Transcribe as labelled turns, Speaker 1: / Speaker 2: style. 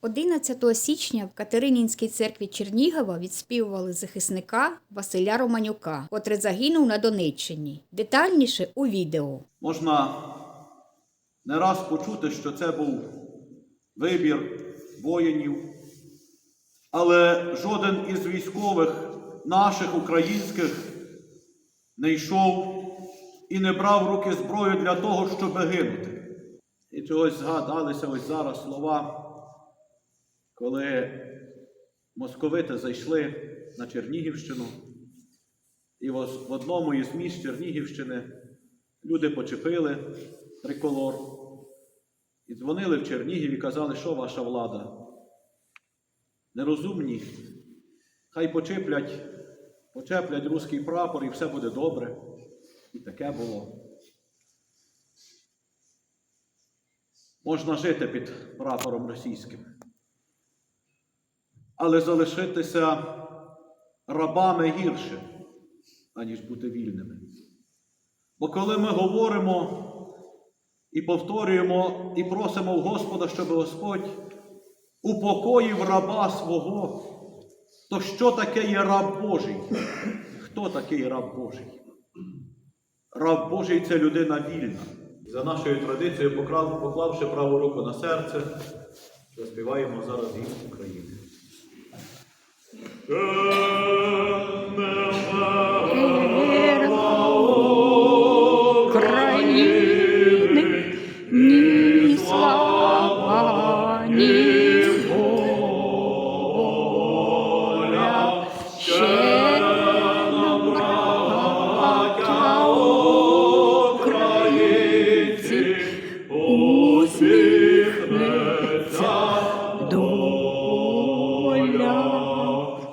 Speaker 1: 11 січня в Катеринінській церкві Чернігова відспівували захисника Василя Романюка, котрий загинув на Донеччині. Детальніше у відео.
Speaker 2: Можна не раз почути, що це був вибір воїнів, але жоден із військових наших українських не йшов і не брав руки зброю для того, щоб гинути. І чогось згадалися ось зараз слова, коли московити зайшли на Чернігівщину, і в одному із міст Чернігівщини люди почепили триколор і дзвонили в Чернігів і казали, що ваша влада. Нерозумні, хай почеплять, почеплять руський прапор і все буде добре. І таке було. Можна жити під прапором російським, але залишитися рабами гірше, аніж бути вільними. Бо коли ми говоримо і повторюємо і просимо в Господа, щоб Господь упокоїв раба свого, то що таке є раб Божий? Хто такий раб Божий? Раб Божий це людина вільна. За нашою традицією, поклавши праву руку на серце, заспіваємо зараз гімн України.
Speaker 1: Good.